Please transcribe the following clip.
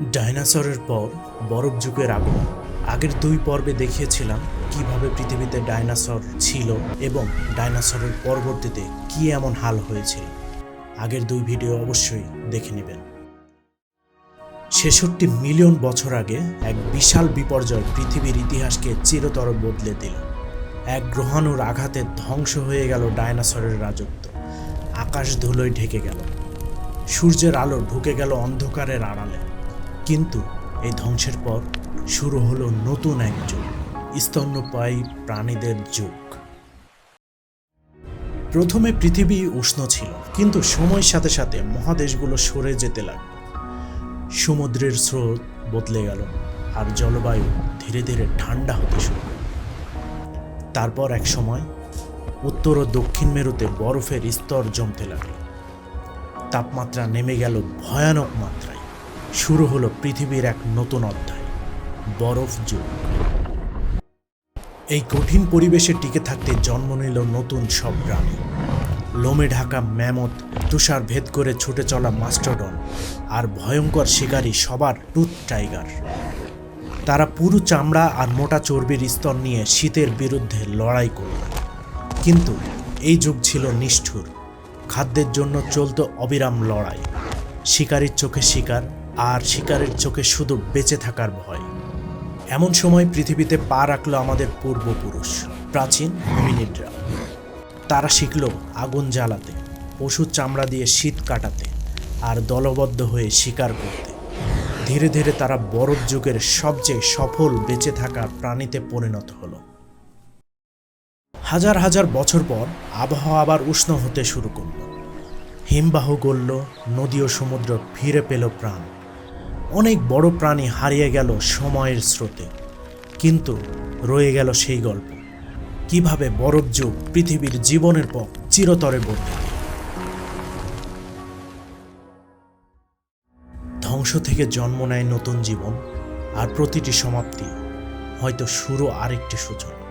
ডাইনোসরের পর বরফ যুগের আগমন। আগের দুই পর্বে দেখিয়েছিলাম কীভাবে পৃথিবীতে ডাইনোসর ছিল এবং ডাইনোসরের পরবর্তীতে কি এমন হাল হয়েছিল। আগের দুই ভিডিও অবশ্যই দেখে নেবেন। ছেষট্টি মিলিয়ন বছর আগে এক বিশাল বিপর্যয় পৃথিবীর ইতিহাসকে চিরতর বদলে দিল। এক গ্রহাণুর আঘাতে ধ্বংস হয়ে গেল ডাইনোসরের রাজত্ব। আকাশ ধুলোয় ঢেকে গেল। সূর্যের আলো ঢুকে গেল অন্ধকারের আড়ালে। কিন্তু এই ধ্বংসের পর শুরু হলো নতুন এক যুগ, স্তন্যপায়ী প্রাণীদের যুগ। প্রথমে পৃথিবী উষ্ণ ছিল, কিন্তু সময়ের সাথে সাথে মহাদেশগুলো সরে যেতে লাগল। সমুদ্রের স্রোত বদলে গেল আর জলবায়ু ধীরে ধীরে ঠান্ডা হতে শুরু তারপর এক সময় উত্তর ও দক্ষিণ মেরুতে বরফের স্তর জমতে লাগল। তাপমাত্রা নেমে গেল ভয়ানক মাত্রায়। শুরু হলো পৃথিবীর এক নতুন অধ্যায়, বরফ যুগ। এই কঠিন পরিবেশে টিকে থাকতে জন্ম নিল নতুন সব প্রাণী। লোমে ঢাকা ম্যামত তুষার ভেদ করে ছুটে চলা মাস্টারডন আর ভয়ঙ্কর শিকারী সবার টুথ টাইগার। তারা পুরো চামড়া আর মোটা চর্বির স্তর নিয়ে শীতের বিরুদ্ধে লড়াই করল। কিন্তু এই যুগ ছিল নিষ্ঠুর। খাদ্যের জন্য চলতো অবিরাম লড়াই। শিকারীর চোখে শিকার আর শিকারের চোখে শুধু বেঁচে থাকার ভয়। এমন সময় পৃথিবীতে পা রাখল আমাদের পূর্বপুরুষ, প্রাচীন হোমিনিডরা। তারা শিখল আগুন জ্বালাতে পশুর চামড়া দিয়ে শীত কাটাতে, আর দলবদ্ধ হয়ে শিকার করতে। ধীরে ধীরে তারা বরফ যুগের সবচেয়ে সফল বেঁচে থাকা প্রাণীতে পরিণত হলো। হাজার হাজার বছর পর আবহাওয়া আবার উষ্ণ হতে শুরু করল। হিমবাহ গলল নদী ও সমুদ্র ফিরে পেল প্রাণ। অনেক বড় প্রাণী হারিয়ে গেল সময়ের স্রোতে। কিন্তু রয়ে গেল সেই গল্প। কীভাবে বরফ যুগ পৃথিবীর জীবনের পথ চিরতরে বদলে ধ্বংস থেকে জন্ম নেয় নতুন জীবন, আর প্রতিটি সমাপ্তি হয়তো শুরু আরেকটি সূচনা।